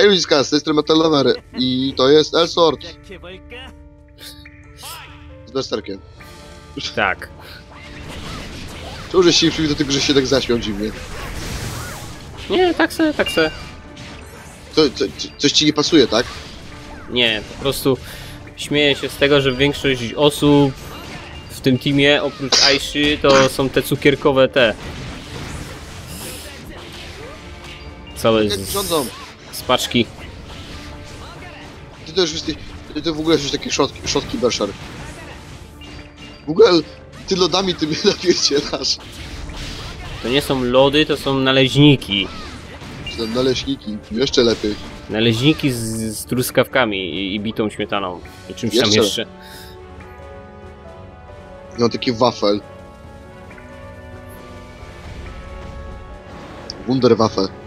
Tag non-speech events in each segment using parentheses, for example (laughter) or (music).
Hej ludziska, z tej strony Metalomer i to jest Elsword z Berserkiem. Tak. Czemu żeś się przywitał, tylko że się tak zaśmiał dziwnie? Nie, tak se, tak se. Co, co, co, coś ci nie pasuje, tak? Nie, po prostu śmieję się z tego, że większość osób w tym teamie, oprócz Aiszy, to są te cukierkowe te. Całe z, rządzą? Z paczki. Ty to już jesteś, ty to w ogóle jesteś taki szotki, szotki Berser. W ogóle ty lodami ty mnie (laughs) napierdzielasz. To nie są lody, to są naleźniki. Tam naleśniki, jeszcze lepiej. Naleźniki z, z truskawkami i, i bitą śmietaną. I czymś tam Jeszcze? jeszcze. No taki wafel. Wunderwaffe.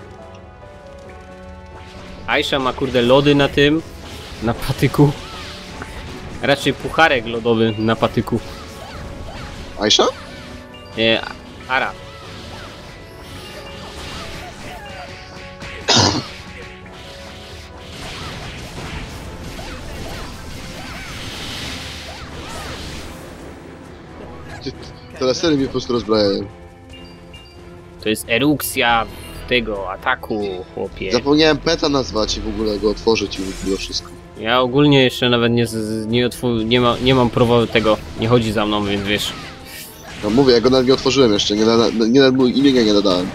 Aisha ma kurde lody na tym, na patyku. Raczej pucharek lodowy na patyku. Aisha? Nie, Ara. Te lasery mnie po prostu rozbrajają. To jest erupcja tego ataku, chłopie. Zapomniałem peta nazwać i w ogóle go otworzyć i ogóle wszystko. Ja ogólnie jeszcze nawet nie, nie, nie, ma, nie mam prawa tego, nie chodzi za mną, więc wiesz. No mówię, ja go nawet nie otworzyłem jeszcze, nie, nada, nie mu imienia nie nadałem.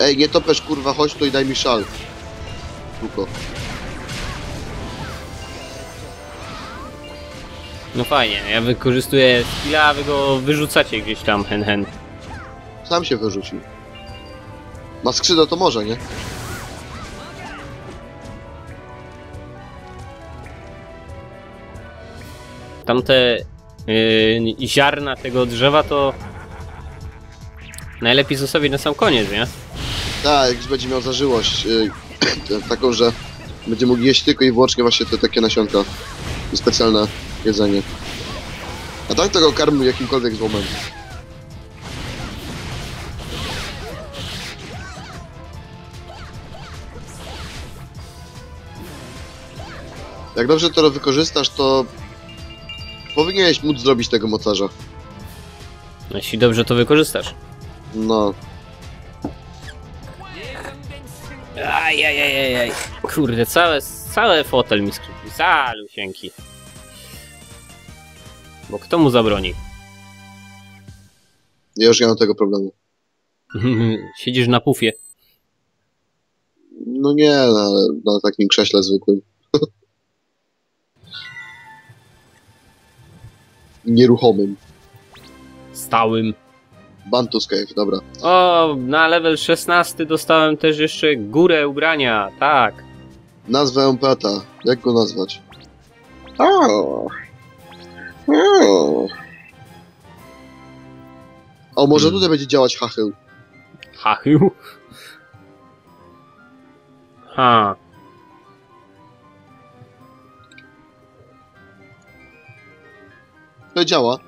Ej, nie topesz kurwa, chodź tu i daj mi szal. Tylko. No fajnie, ja wykorzystuję skilla, a wy go wyrzucacie gdzieś tam, hen hen. Sam się wyrzucił. Ma skrzydła to może, nie? Tamte yy, ziarna tego drzewa to najlepiej zostawić na sam koniec, nie? Tak, jak już będzie miał zażyłość yy, (clears throat) taką, że będzie mógł jeść tylko i wyłącznie właśnie te takie nasionka. I specjalne jedzenie. A tak tego karmu jakimkolwiek złomem. Jak dobrze to wykorzystasz, to powinieneś móc zrobić tego mocarza. No, Jeśli dobrze to wykorzystasz. No, Ajajajajaj. Kurde, całe, cały fotel mi skrzywdził. Zalusieńki. Bo kto mu zabroni? ja już nie mam tego problemu. (laughs) Siedzisz na pufie. No nie, na, na takim krześle zwykłym. (laughs) Nieruchomym. Stałym. Bantus Cave, dobra. O, na level 16 dostałem też jeszcze górę ubrania. Tak. Nazwę Peta. Jak go nazwać? O, o. o może Hmm. tutaj będzie działać hachył. Hachył. Ha. To działa.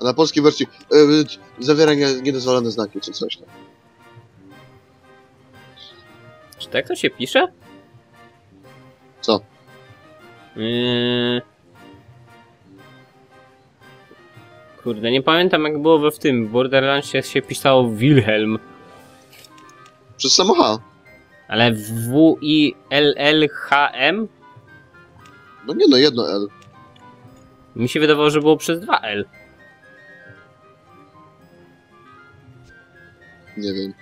A na polskiej wersji yy, zawiera nie, niedozwolone znaki czy coś tam. Czy tak to się pisze? Co? Yy... Kurde, nie pamiętam jak było we w tym. W Borderlandsie się pisało Wilhelm. Przez samo H. Ale W-I-L-L-H-M? No nie no, jedno L. Mi się wydawało, że było przez 2L. Nie wiem.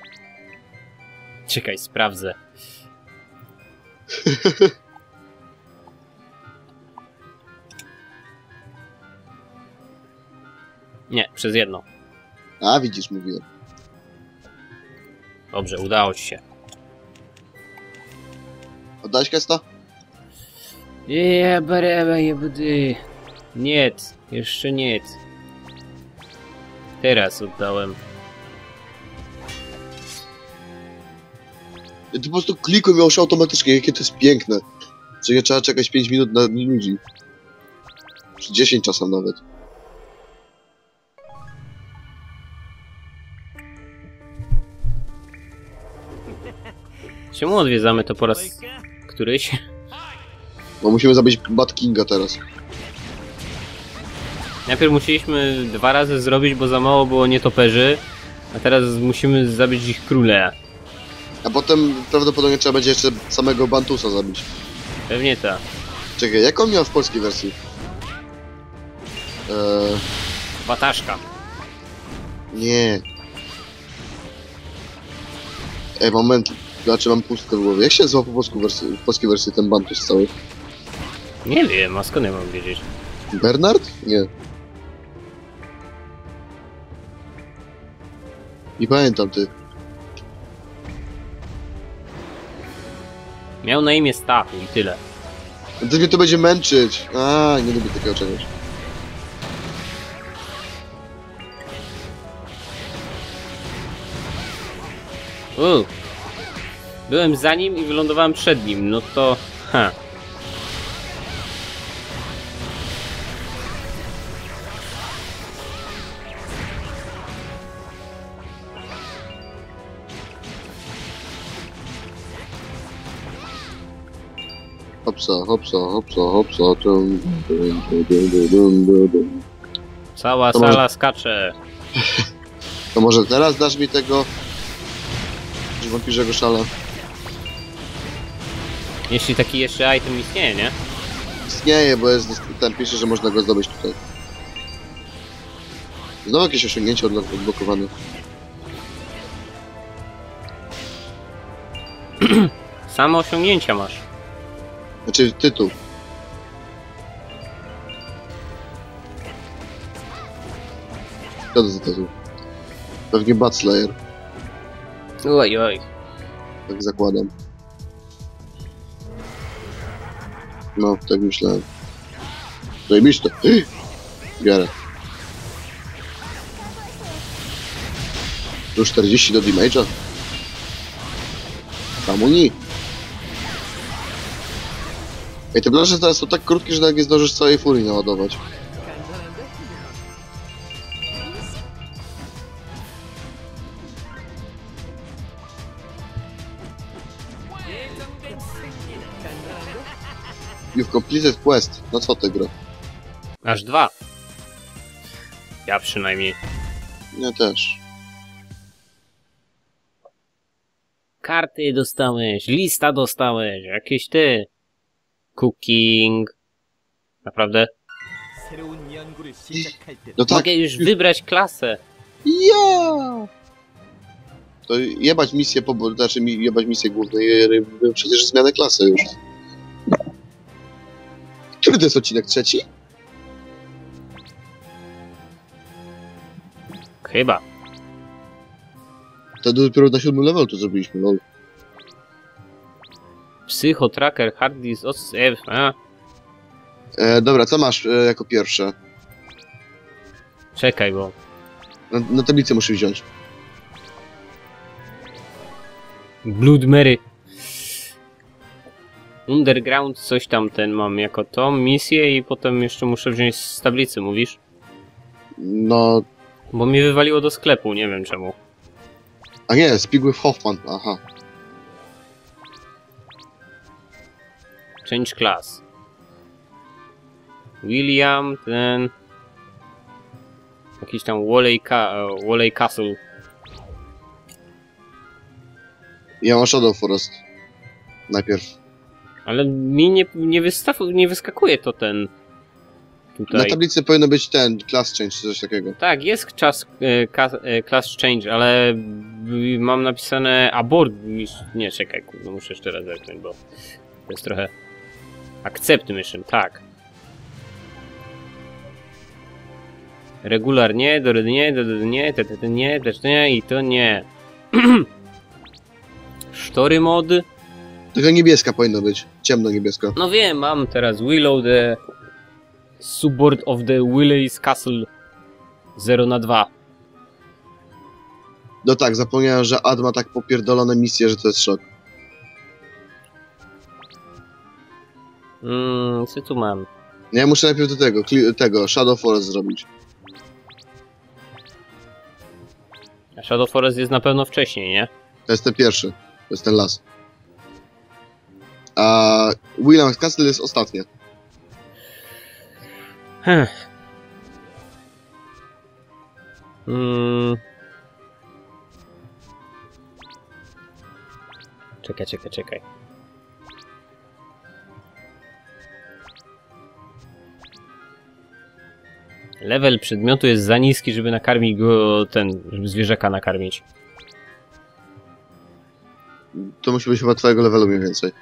Czekaj, sprawdzę. (laughs) Nie, przez jedno. A widzisz, mówiłem. Dobrze, udało ci się. Oddałeś kesta? Jebareba jebdy. Nie, jeszcze nie. Teraz oddałem. Ja ty po prostu klikłem już automatycznie, jakie to jest piękne. Że nie trzeba czekać 5 minut na ludzi. Czy 10 czasem nawet. Czemu odwiedzamy to po raz któryś? Bo musimy zabić Bad Kinga teraz. Najpierw musieliśmy dwa razy zrobić, bo za mało było nietoperzy, a teraz musimy zabić ich króle. A potem prawdopodobnie trzeba będzie jeszcze samego Bantusa zabić. Pewnie tak. Czekaj, jak on miał w polskiej wersji? Eee, Wataszka. nie. Ej, moment. Znaczy mam pustkę w głowie. Jak się nazywa po polsku wersji, w polskiej wersji ten Bantus cały? Nie wiem, a skąd ja mam wiedzieć? Bernard? Nie. Nie pamiętam ty. Miał na imię Stachu i tyle. Ty mnie to będzie męczyć. A, nie lubię takiego czegoś. U. Byłem za nim i wylądowałem przed nim, no to... Ha. Hopsa, hopsa, hopsa, hopsa. Dum, dum, dum. Cała To może- sala skacze. To może teraz dasz mi tego... Wampirzego szala. Jeśli taki jeszcze item istnieje, nie? Istnieje, bo jest ten pisze, że można go zdobyć tutaj. Znowu jakieś osiągnięcie odblo- odblokowane. Same osiągnięcia masz. Znaczy tytuł. Co to za tytuł? Pewnie Bad Slayer, Oj, oj. tak zakładam. No, tak myślałem. Zajebiste. (gasps) Biorę. Plus 40 do damage'a. Czemu nie? Ej, te plansze teraz są tak krótkie, że nawet nie zdążysz całej furii naładować. You've completed quest. No co ty gra? Aż dwa. Ja przynajmniej. Ja też. Karty dostałeś, lista dostałeś, jakieś ty cooking. Naprawdę? No tak. Mogę już wybrać klasę. Ja! To jebać misję, po, znaczy jebać misję główną, przecież zmianę klasy już. Który to jest odcinek? Trzeci? Chyba. To dopiero na siódmym levelu to zrobiliśmy, lol. No. Psycho, tracker, hard disk, os... F, a. E, dobra, co masz e, jako pierwsze? Czekaj, bo... Na, na tablicę muszę wziąć. Blood Mary. Underground, coś tam ten mam jako tą misję i potem jeszcze muszę wziąć z tablicy, mówisz? No, Bo mi wywaliło do sklepu, nie wiem czemu. a nie, with Hoffman, aha. Change class. William, ten... Jakiś tam Walley, Ca e, Walley Castle. Ja mam Shadow Forest. Najpierw. Ale mi nie, nie, wystaw, nie wyskakuje to ten... Na Tutaj. tablicy powinno być ten, class change czy coś takiego. Tak, jest czas e, ka- e, class change, ale mam napisane abort. Nie, czekaj, muszę jeszcze raz zerknąć, bo to jest trochę. Accept mission, tak. Regular nie, do nie, do nie, te, te, nie, też nie i to nie. (clears throat) Story mod? Tylko niebieska powinno być. Ciemno niebieska. No wiem, mam teraz Willow the Subboard of the Willow's Castle 0 na 2. No tak, zapomniałem, że Ad ma tak popierdolone misje, że to jest szok. Mmm, co tu mam? Ja muszę najpierw do tego, tego, Shadow Forest zrobić. A Shadow Forest jest na pewno wcześniej, nie? To jest ten pierwszy. To jest ten las. A Williams Castle jest ostatnie. Hmm. Mm. Czekaj, czekaj, czekaj. Level przedmiotu jest za niski, żeby nakarmić go ten, żeby zwierzaka nakarmić. To musi być chyba twojego levelu mniej więcej.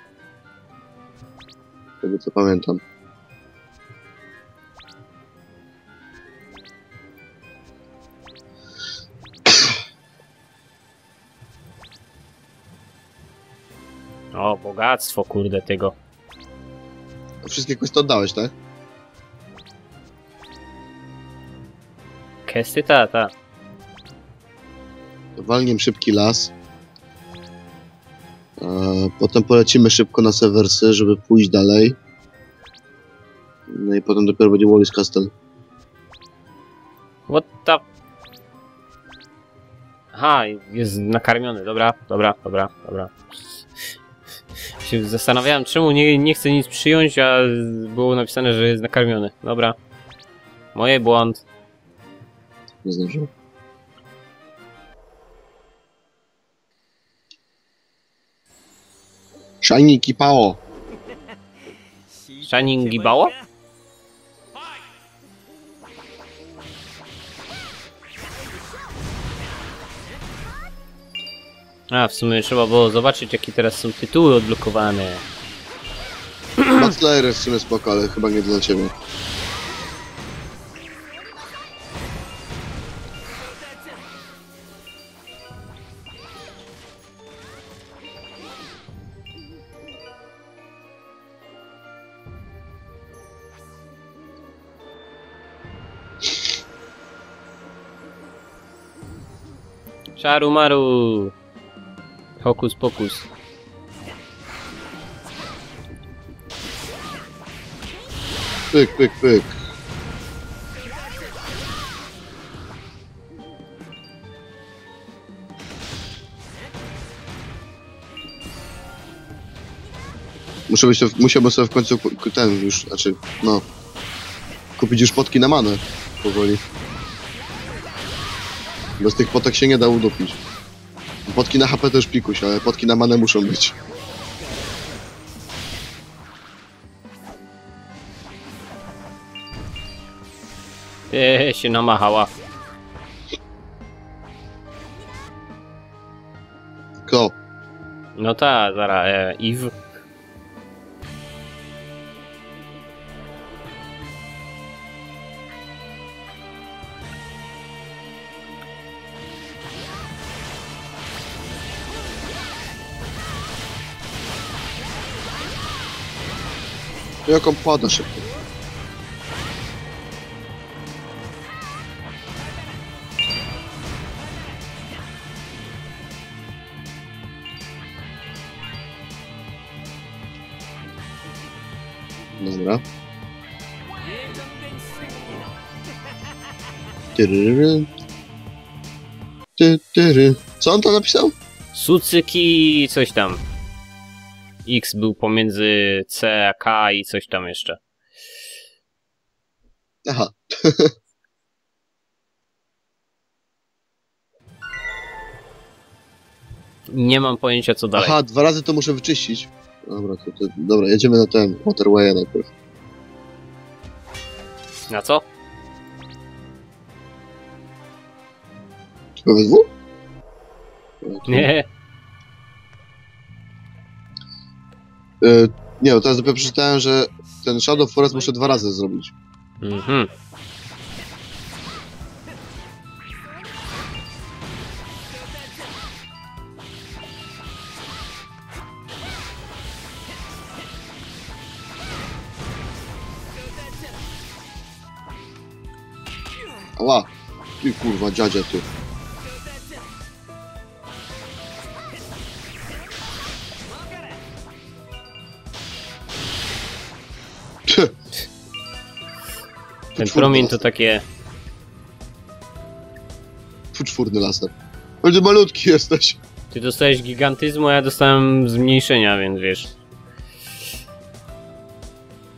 Tego co pamiętam. O, bogactwo, kurde, tego. Wszystkie questy oddałeś, tak? Kesty, ta, ta. Walniem szybki las. E, potem polecimy szybko na Sewersy, żeby pójść dalej. No i potem dopiero będzie Wallis Castle. What the... Aha, jest nakarmiony, dobra, dobra, dobra, dobra. Się zastanawiałem, czemu nie, nie chcę nic przyjąć, a było napisane, że jest nakarmiony. Dobra. Moje błąd. Nie zdążył. Shiny Kipao. Shining gibało? A, w sumie trzeba było zobaczyć, jakie teraz są tytuły odblokowane. Jest w sumie spoko, ale chyba nie dla ciebie. Czaru maru. Hokus pokus. Pyk, pyk, pyk. Muszę być, musiałbym sobie w końcu ten już, znaczy, no, kupić już potki na manę powoli. Bez tych potek się nie da udupić. Potki na HP też pikuś, ale potki na manę muszą być. Eee, się namachała. Kto? No ta, zara, e, Eve. Jaką pada szybko. Dobra. Tyryry. Ty, tyry. Co on tam napisał? Sucyki coś tam. X był pomiędzy C a K i coś tam jeszcze. Aha. (laughs) Nie mam pojęcia co dalej. Aha, dwa razy to muszę wyczyścić. Dobra, to, to, dobra, jedziemy na ten Waterway najpierw. Na co? Tylko we dwóch? Nie. Y, nie, bo teraz dopiero przeczytałem, że ten Shadow Forest muszę dwa razy zrobić. Mhm. Ała! Ty kurwa, dziadzia ty. Ten promień to takie... Czwórny laser. Będzie malutki jesteś. Ty dostałeś gigantyzmu, a ja dostałem zmniejszenia, więc wiesz.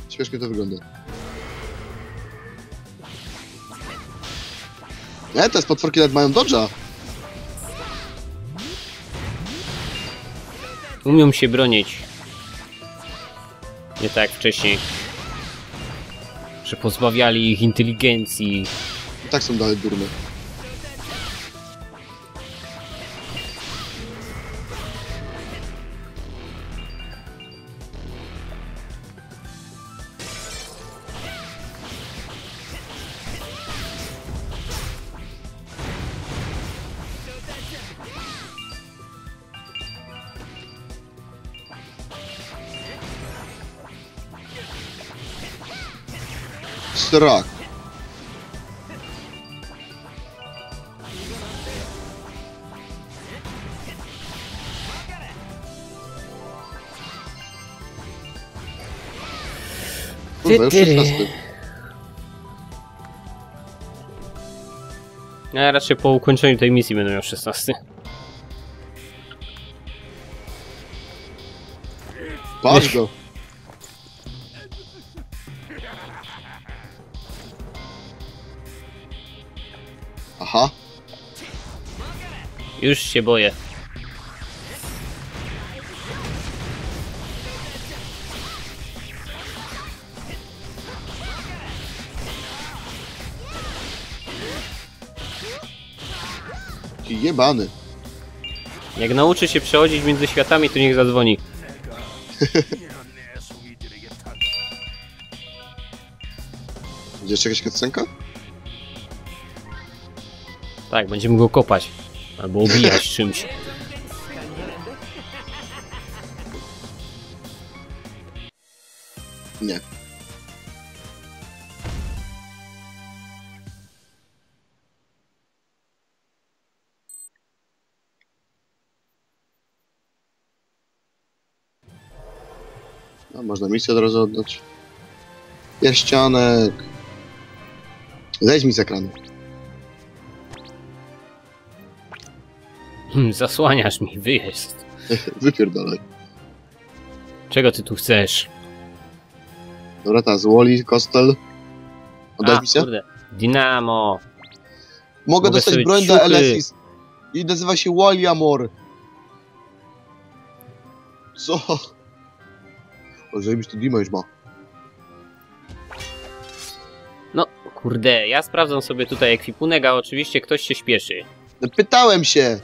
Śmiesznie to wygląda. Nie, te potworki nawet mają dodża. Umią się bronić. Nie tak wcześniej. Że pozbawiali ich inteligencji. I tak są dalej durne. Strak. Kurwa, już Ty, ty. 16. Ja raczej po ukończeniu tej misji będę miał 16. Patrz go. Już się boję. Jebany. Jak nauczy się przechodzić między światami, to niech zadzwoni. (laughs) Będzie jeszcze jakaś cutscenka? Tak, będziemy go kopać. Albo ubijać czymś. Nie. No, można misję od razu oddać. Pierścionek. Zejdź mi z ekranu. Zasłaniasz mi, wyjazd. (laughs) Wypierdolaj. Czego ty tu chcesz? Dobra, ta z Wally, Kostel. Oddać A, misję? kurde. Dynamo. Mogę mogę dostać broń ciuchy. Elesis. I nazywa się Wally Amor. Co? O, żebyś tu Dima już ma. No, kurde, ja sprawdzam sobie tutaj ekwipunek, a oczywiście ktoś się śpieszy. No, Pytałem się.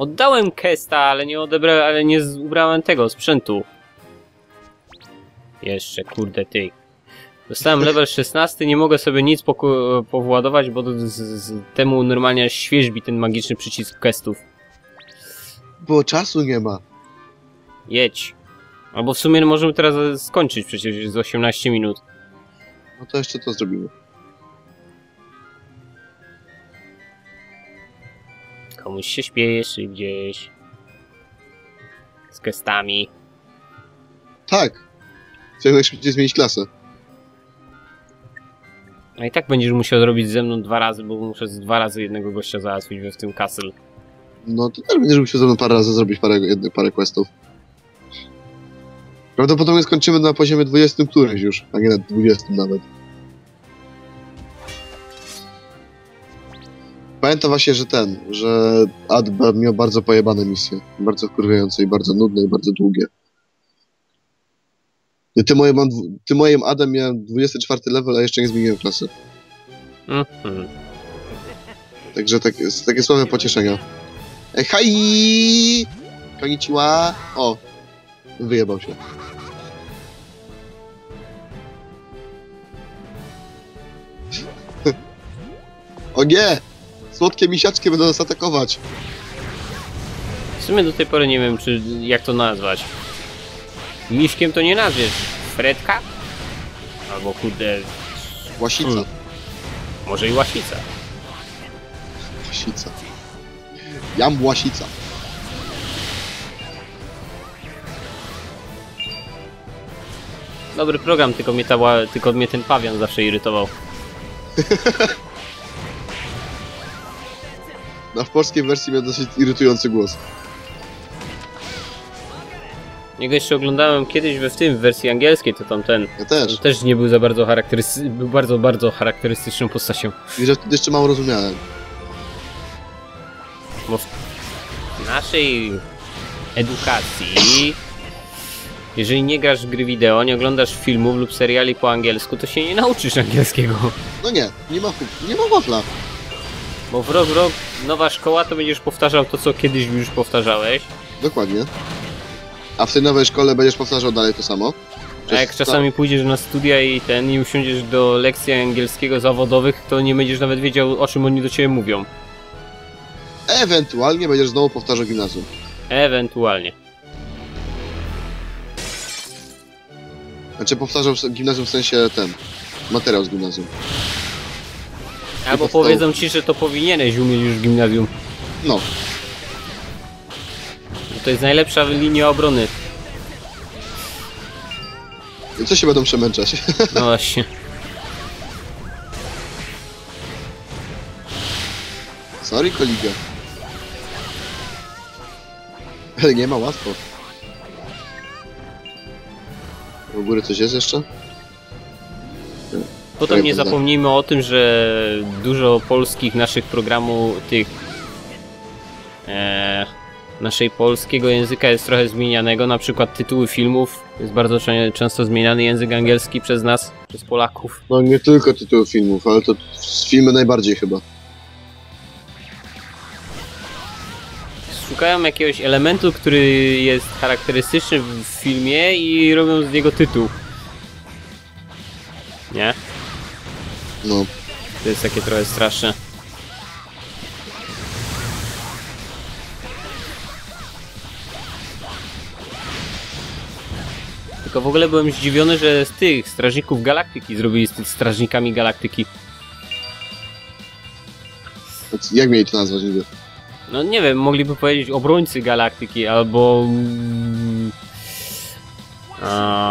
Oddałem Kesta, ale nie odebrałem, ale nie ubrałem tego sprzętu. Jeszcze, kurde ty. Dostałem level 16, nie mogę sobie nic powładować, bo z, z, temu normalnie świeżbi ten magiczny przycisk questów. Bo czasu nie ma. Jedź. Albo w sumie możemy teraz skończyć przecież z 18 minut. No to jeszcze to zrobimy. Komuś się śpieszy gdzieś. Z questami. Tak. Chcę najszybciej zmienić klasę. No i tak będziesz musiał zrobić ze mną dwa razy, bo muszę z dwa razy jednego gościa załatwić w tym castle. No to też będziesz musiał ze mną parę razy zrobić parę, jednych, parę questów. Prawdopodobnie skończymy na poziomie 20 któryś już, a nie na 20 nawet. Pamiętam właśnie, że ten, że Ad ba- miał bardzo pojebane misje. Bardzo wkurwiające i bardzo nudne i bardzo długie. I ty moim, mam dwu- ty moim Adem miałem 24 level, a jeszcze nie zmieniłem klasy. Mhm. Także tak, takie słabe pocieszenia. Ej, haj! Konnichiwa! O! Wyjebał się. (laughs) o nie! Słodkie misiaczki będą nas atakować. W sumie do tej pory nie wiem, czy jak to nazwać. Miśkiem to nie nazwiesz. Fredka? Albo kurde, Łasica. Hmm. może i łasica. Łasica. Jam łasica. Dobry program, tylko mnie, ta, tylko mnie ten pawian zawsze irytował. (laughs) Na w polskiej wersji miał dosyć irytujący głos. Jego jeszcze oglądałem kiedyś we w tym, w wersji angielskiej, to tam ten. Ja też. Też nie był za bardzo charakterystyczny, był bardzo, bardzo charakterystyczną postacią. I że wtedy jeszcze mało rozumiałem. W naszej edukacji, jeżeli nie grasz gry wideo, nie oglądasz filmów lub seriali po angielsku, to się nie nauczysz angielskiego. No nie, nie ma, nie ma wafla. Bo w rok w rok nowa szkoła, to będziesz powtarzał to, co kiedyś już powtarzałeś. Dokładnie. A w tej nowej szkole będziesz powtarzał dalej to samo. A jak czasami pójdziesz na studia i ten i usiądziesz do lekcji angielskiego zawodowych, to nie będziesz nawet wiedział, o czym oni do ciebie mówią. Ewentualnie będziesz znowu powtarzał gimnazjum. Ewentualnie. Znaczy powtarzał gimnazjum w sensie ten. Materiał z gimnazjum. Albo powstał- powiedzą ci, że to powinieneś umieć już w gimnazjum. No. Bo to jest najlepsza linia obrony. I co się będą przemęczać? (laughs) No właśnie. Sorry, koliga. Ale nie ma łatwo. W górę coś jest jeszcze? Potem Tak, nie prawda. zapomnijmy o tym, że dużo polskich naszych programów, tych e, naszej polskiego języka jest trochę zmienianego, na przykład tytuły filmów jest bardzo często zmieniany język angielski przez nas, przez Polaków. No nie tylko tytuły filmów, ale to filmy najbardziej chyba. Szukają jakiegoś elementu, który jest charakterystyczny w filmie i robią z niego tytuł. Nie? No. To jest takie trochę straszne. Tylko w ogóle byłem zdziwiony, że z tych Strażników Galaktyki zrobili z tych Strażnikami Galaktyki. Jak mieli to nazwać niby? No nie wiem, mogliby powiedzieć obrońcy Galaktyki albo... mm, A...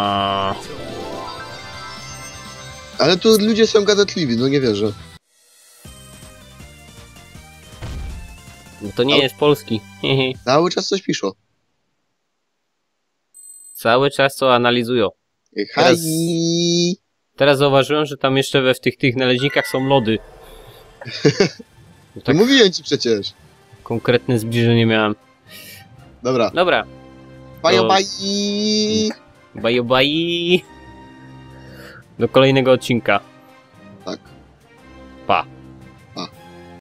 Ale tu ludzie są gadatliwi, no nie wierzę. To nie jest polski. Cały czas coś piszą. Cały czas to analizują. Teraz-. Teraz zauważyłem, że tam jeszcze we w tych, tych naleźnikach są lody. (laughs) Tak. Tak Mówiłem ci przecież. konkretne zbliżenie miałem. Dobra. Dobra, To- bye. bye bye. Do kolejnego odcinka. Tak.